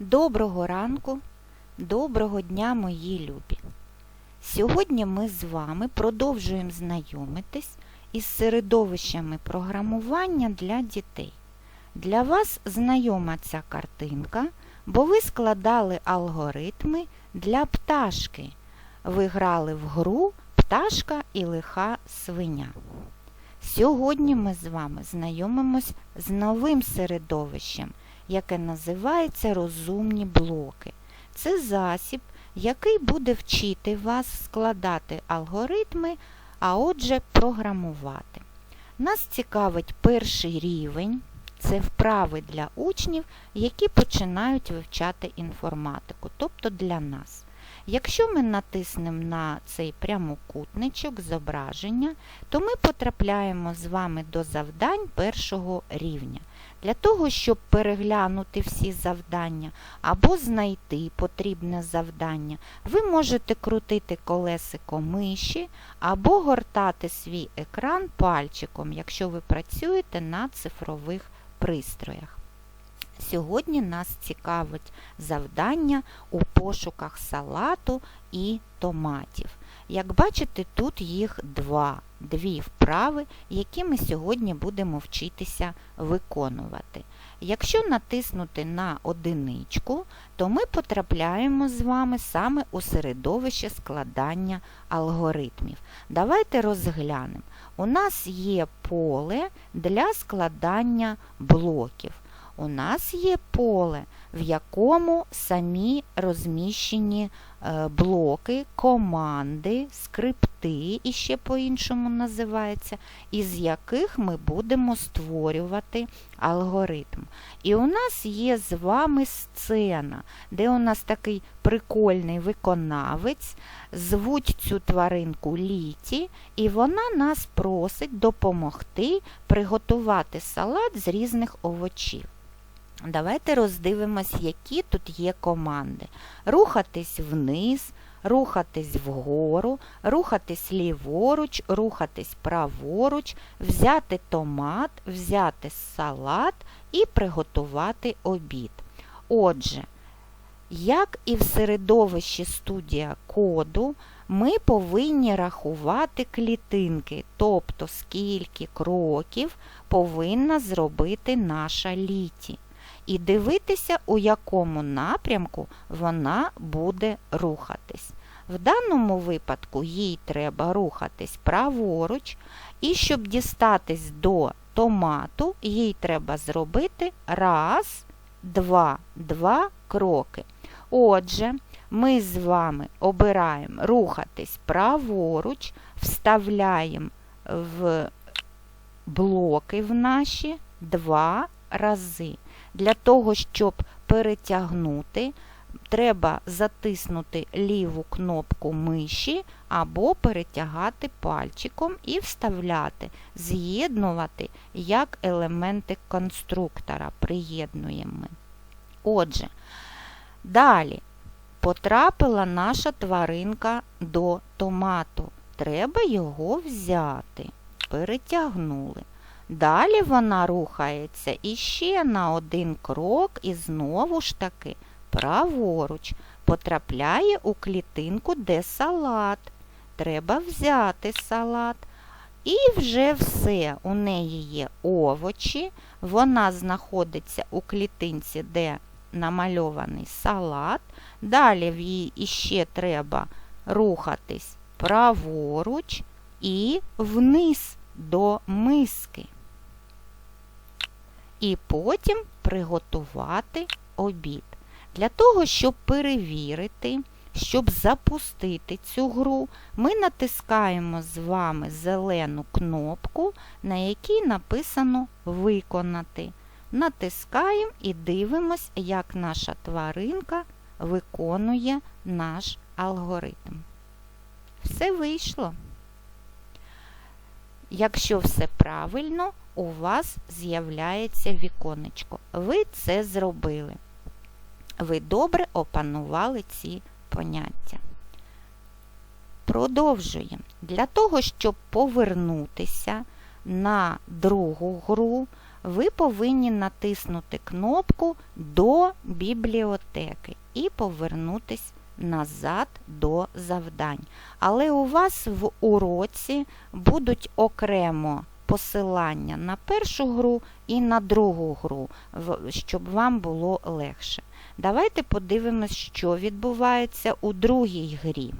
Доброго ранку, доброго дня, мої любі! Сьогодні ми з вами продовжуємо знайомитись із середовищами програмування для дітей. Для вас знайома ця картинка, бо ви складали алгоритми для пташки. Ви грали в гру Пташка і лиха свиня. Сьогодні ми з вами знайомимось з новим середовищем, яке називається розумні блоки. Це засіб, який буде вчити вас складати алгоритми, а отже, програмувати. Нас цікавить перший рівень. Це вправи для учнів, які починають вивчати інформатику, тобто для нас. Якщо ми натиснемо на цей прямокутничок зображення, то ми потрапляємо з вами до завдань першого рівня. Для того, щоб переглянути всі завдання або знайти потрібне завдання, ви можете крутити колесико миші або гортати свій екран пальчиком, якщо ви працюєте на цифрових пристроях. Сьогодні нас цікавить завдання у пошуках салату і томатів. Як бачите, тут їх два, дві вправи, які ми сьогодні будемо вчитися виконувати. Якщо натиснути на одиничку, то ми потрапляємо з вами саме у середовище складання алгоритмів. Давайте розглянемо. У нас є поле для складання блоків у нас є поле, в якому самі розміщені блоки, команди, скрипти, і ще по-іншому називається, із яких ми будемо створювати алгоритм. І у нас є з вами сцена, де у нас такий прикольний виконавець, звуть цю тваринку Літі, і вона нас просить допомогти приготувати салат з різних овочів. Давайте роздивимось, які тут є команди. Рухатись вниз, рухатись вгору, рухатись ліворуч, рухатись праворуч, взяти томат, взяти салат і приготувати обід. Отже, як і в середовищі студія коду, ми повинні рахувати клітинки, тобто скільки кроків повинна зробити наша літі і дивитися, у якому напрямку вона буде рухатись. В даному випадку їй треба рухатись праворуч, і щоб дістатись до томату, їй треба зробити раз, два, два кроки. Отже, ми з вами обираємо рухатись праворуч, вставляємо в блоки в наші два рази. Для того, щоб перетягнути, треба затиснути ліву кнопку миші або перетягати пальчиком і вставляти, з'єднувати як елементи конструктора. Приєднуємо. Отже, далі потрапила наша тваринка до томату. Треба його взяти. Перетягнули. Далі вона рухається іще на один крок і знову ж таки праворуч потрапляє у клітинку, де салат. Треба взяти салат. І вже все. У неї є овочі, вона знаходиться у клітинці, де намальований салат. Далі в їй іще треба рухатись праворуч і вниз до миски і потім приготувати обід. Для того, щоб перевірити, щоб запустити цю гру, ми натискаємо з вами зелену кнопку, на якій написано Виконати. Натискаємо і дивимось, як наша тваринка виконує наш алгоритм. Все вийшло. Якщо все правильно, у вас з'являється віконечко. Ви це зробили. Ви добре опанували ці поняття. Продовжуємо. Для того, щоб повернутися на другу гру, ви повинні натиснути кнопку до бібліотеки і повернутись назад до завдань. Але у вас в уроці будуть окремо посилання на першу гру і на другу гру, щоб вам було легше. Давайте подивимось, що відбувається у другій грі.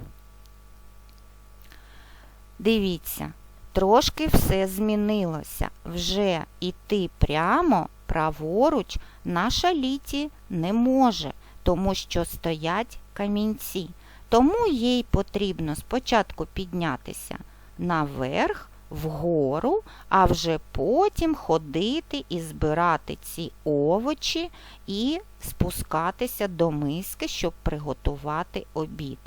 Дивіться, трошки все змінилося. Вже йти прямо праворуч наша літі не може, тому що стоять камінці. Тому їй потрібно спочатку піднятися наверх, вгору, а вже потім ходити і збирати ці овочі і спускатися до миски, щоб приготувати обід.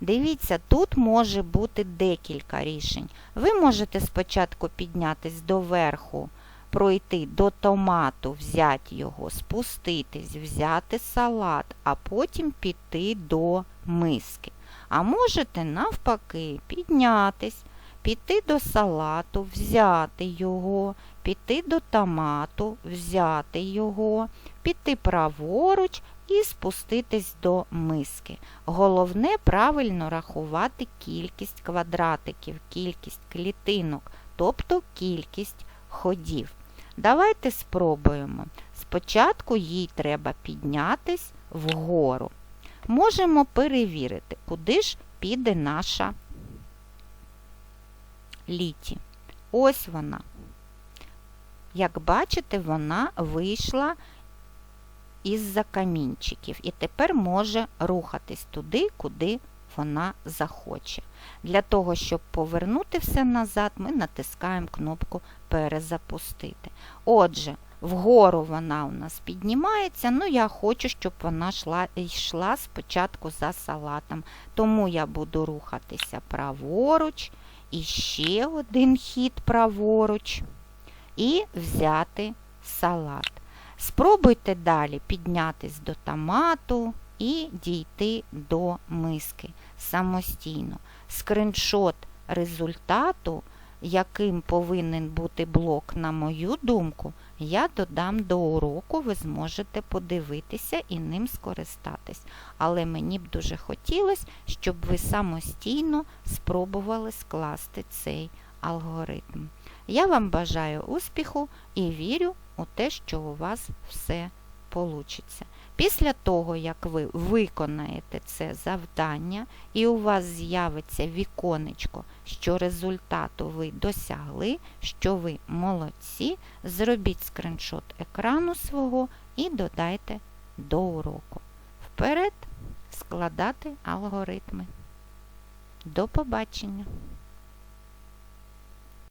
Дивіться, тут може бути декілька рішень. Ви можете спочатку піднятись до верху, пройти до томату, взяти його, спуститись, взяти салат, а потім піти до миски. А можете навпаки піднятись, піти до салату, взяти його, піти до томату, взяти його, піти праворуч і спуститись до миски. Головне правильно рахувати кількість квадратиків, кількість клітинок, тобто кількість ходів. Давайте спробуємо. Спочатку їй треба піднятись вгору. Можемо перевірити, куди ж піде наша літі. Ось вона. Як бачите, вона вийшла із-за камінчиків і тепер може рухатись туди, куди вона захоче. Для того, щоб повернути все назад, ми натискаємо кнопку Перезапустити. Отже, вгору вона у нас піднімається, ну я хочу, щоб вона йшла, йшла спочатку за салатом. Тому я буду рухатися праворуч, і ще один хід праворуч, і взяти салат. Спробуйте далі піднятись до томату і дійти до миски самостійно. Скриншот результату, яким повинен бути блок, на мою думку, я додам до уроку, ви зможете подивитися і ним скористатись. Але мені б дуже хотілося, щоб ви самостійно спробували скласти цей алгоритм. Я вам бажаю успіху і вірю у те, що у вас все получиться. Після того, як ви виконаєте це завдання, і у вас з'явиться віконечко, що результату ви досягли, що ви молодці, зробіть скриншот екрану свого і додайте до уроку. Вперед складати алгоритми. До побачення!